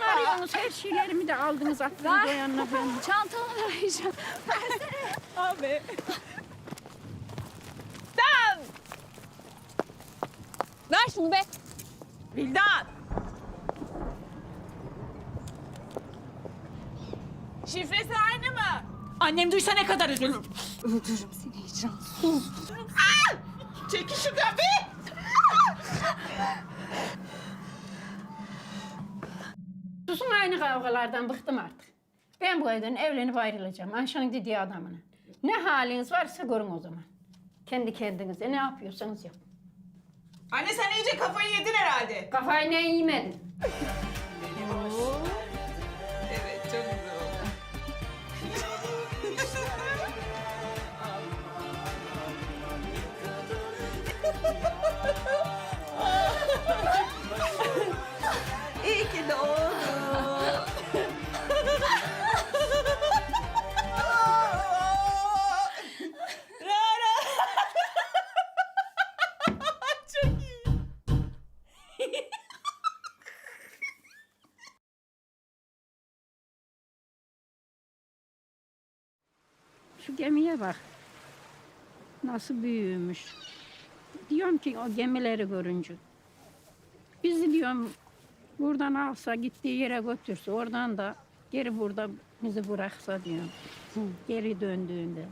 Var yalnız her şeylerimi de aldınız attınız o yanına ben. Çantamı arayacağım. Abi. Ver şunu be. Vildan! Şifresi aynı mı? Annem duysa ne kadar üzülür. Öldürürüm seni Hicran. Çekil şu kapıyı. Susun aynı kavgalardan bıktım artık. Ben bu evden evlenip ayrılacağım. Ayşe'nin dediği adamına. Ne haliniz varsa görün o zaman. Kendi kendinize ne yapıyorsanız yapın. Anne sen iyice kafayı yedin herhalde. Kafayı ne yemedin? Evet çok güzel oldu. İyi ki doğdun. Şu gemiye bak. Nasıl büyümüş. Diyorum ki o gemileri görünce. Bizi diyorum buradan alsa gittiği yere götürse oradan da geri burada bizi bıraksa diyorum. Geri döndüğünde.